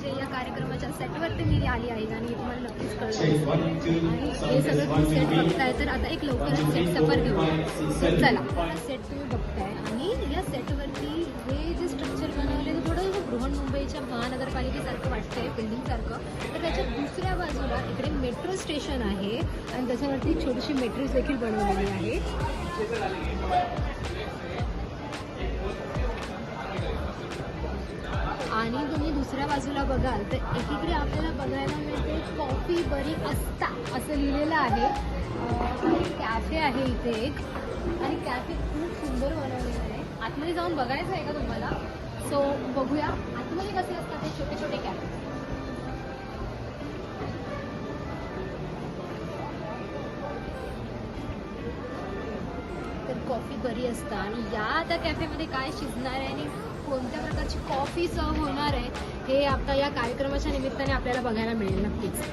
म्हणजे या कार्यक्रमाच्या सेटवरती मी आली आहे आणि तुम्हाला नक्कीच कळलं. आणि हे सगळं तुम्ही सेट बघताय तर आता एक लवकर सेट सफर घेऊन चला सेट तुम्ही बघताय. आणि या सेटवरती हे जे स्ट्रक्चर बनवले ते थोडं बृहन्मुंबईच्या महानगरपालिकेसारखं वाटतंय बिल्डिंगसारखं तर त्याच्या दुसऱ्या बाजूला इकडे मेट्रो स्टेशन आहे. आणि त्याच्यावरती छोटीशी मेट्रोज देखील बनवलेली आहे. दुसऱ्या बाजूला बघाल तर एकीकडे आपल्याला बघायला मिळते कॉफी बरी असता असं लिहिलेलं आहे. कॅफे आहे इथे एक. आणि कॅफे खूप सुंदर बनवलेलं आहे. आतमध्ये जाऊन बघायचं आहे का तुम्हाला? सो बघूया. आतमध्ये कसे असतात ते छोटे छोटे कॉफी बरी असतं. आणि या आता कॅफेमध्ये काय शिजणार आहे आणि कोणत्या प्रकारची कॉफी सर्व होणार आहे हे आता या कार्यक्रमाच्या निमित्ताने आपल्याला बघायला मिळेल नक्कीच.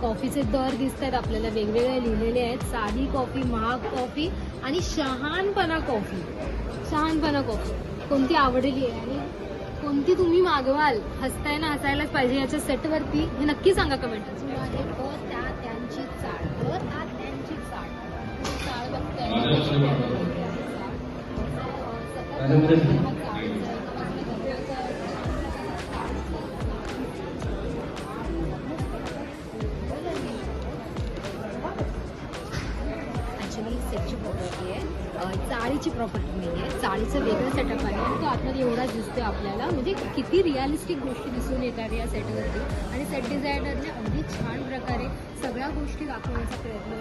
कॉफीचे दर दिसत आहेत आपल्याला वेगवेगळे लिहिलेले आहेत. साधी कॉफी महाग कॉफी आणि शहानपणा कॉफी शहानपणा कॉफी कोणती आवडली आहे? आणि कोणती तुम्ही मागवाल? हसताय ना हसायलाच पाहिजे याच्या सेटवरती हे नक्की सांगा कमेंट त्यांची चाळ. त्यांची चाळ. चाळ बघताय. सेटची प्रॉपर्टी आहे. चाळीची प्रॉपर्टी नाही आहे चाळीचं वेगळं सेटअप आहे. आणि तो आतमध्ये एवढाच दिसतोय आपल्याला. म्हणजे किती रिअलिस्टिक गोष्टी दिसून येतात या सेटवरती आणि सेट डिझायनरने अगदी छान प्रकारे सगळ्या गोष्टी दाखवण्याचा प्रयत्न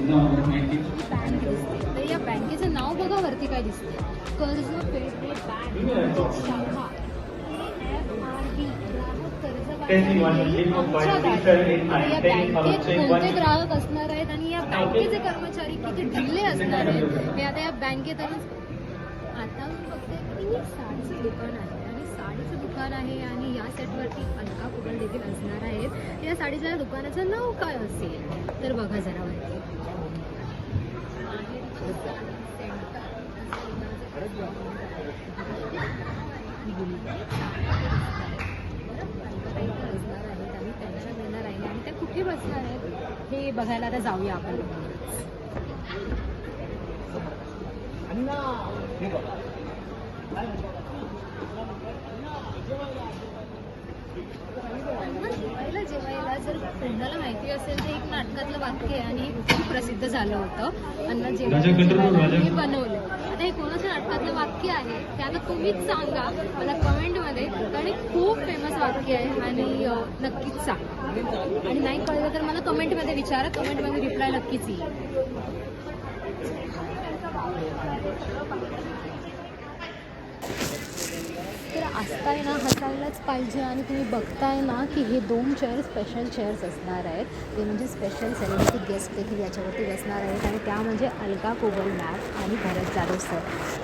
बँक दिसते तर या बँकेचं नाव बघा वरती काय दिसते कर्ज फेडरेट बँक शाखा. या बँकेत कोणते ग्राहक असणार आहेत आणि या बँकेचे कर्मचारी किती ढिल्ले असणार आहेत? हे आता या बँकेत आणि आता मी बघते की हे साडीचं दुकान आहे. आणि साडीचं दुकान आहे आणि या सेटवरती अलका कुबल देखील असणार आहेत. या साडीच्या दुकानाचं नाव काय असेल? तर बघा जरा वरती. आणि त्यांच्या येणार आहे बसणार आहेत हे बघायला आता जाऊया आपण. जेवायला जेवायला जर कोणाला माहिती असेल तर एक नाटकातलं वाक्य आहे आणि खूप प्रसिद्ध झालं होतं. राजा. हे बनवलं. आता हे कोणाच्या नाटकातलं वाक्य आहे ते आता तुम्हीच सांगा. मला कमेंटमध्ये कारण खूप फेमस वाक्य आहे आणि नक्कीच सांगा. आणि नाही कळलं तर मला कमेंटमध्ये विचारा. कमेंटमध्ये रिप्लाय नक्कीच येईल. असताय ना हसायलाच पाहिजे आणि तुम्ही बघताय ना की हे दोन चेअर स्पेशल चेअर्स असणार आहेत. ते म्हणजे स्पेशल सेलिब्रिटी गेस्ट देखील याच्यावरती बसणार आहेत आणि त्या म्हणजे अलका कोबल मॅम आणि भरत जाधव सर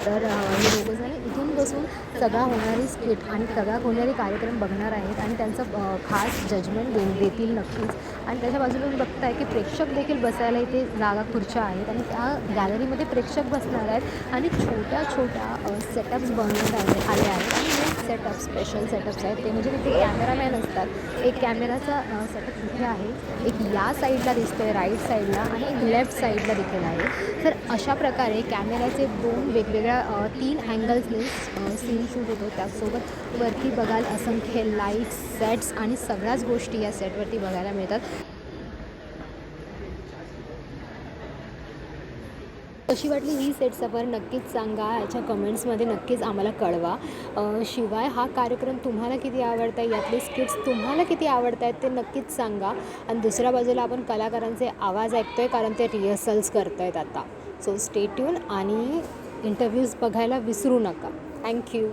तर हे दोघं जण इथून बसून सगळा होणारी स्किट आणि सगळा होणारे कार्यक्रम बघणार आहेत आणि त्यांचं खास जजमेंट दे देतील नक्कीच. आणि त्याच्या बाजूला बघताय की प्रेक्षक देखील बसायला इथे जागा खुर्च्या आहेत आणि त्या गॅलरीमध्ये प्रेक्षक बसणार आहेत आणि छोट्या छोट्या सेटअप्स बनवण्यात आले आले आहेत. आणि सेटअप स्पेशल सेटअप्स आहेत. ते म्हणजे तिथे कॅमेरामॅन असतात. एक कॅमेराचा सेटअप इथे आहे. एक या साईडला आहे राईट साईडला आणि एक लेफ्ट साईडला देखील आहे. तर अशा प्रकारे कॅमेऱ्याचे दोन वेगवेगळ्या तीन अँगल्सने सीन शूट होतो. त्यासोबत वरती बघाल असंख्य लाईट्स सेट्स आणि सगळ्याच गोष्टी या सेटवरती बघायला मिळतात. कशी वाटली ही सेट सफर? नक्कीच सांगा. याच्या कमेंट्समध्ये नक्कीच आम्हाला कळवा. शिवाय हा कार्यक्रम तुम्हाला किती आवडता आहे यातले स्किट्स तुम्हाला किती आवडत आहेत ते नक्कीच सांगा. आणि दुसऱ्या बाजूला आपण कलाकारांचे आवाज ऐकतोय कारण ते रिहर्सल्स करत आहेत आता. सो स्टे ट्यून आणि इंटरव्ह्यूज बघायला विसरू नका. थँक्यू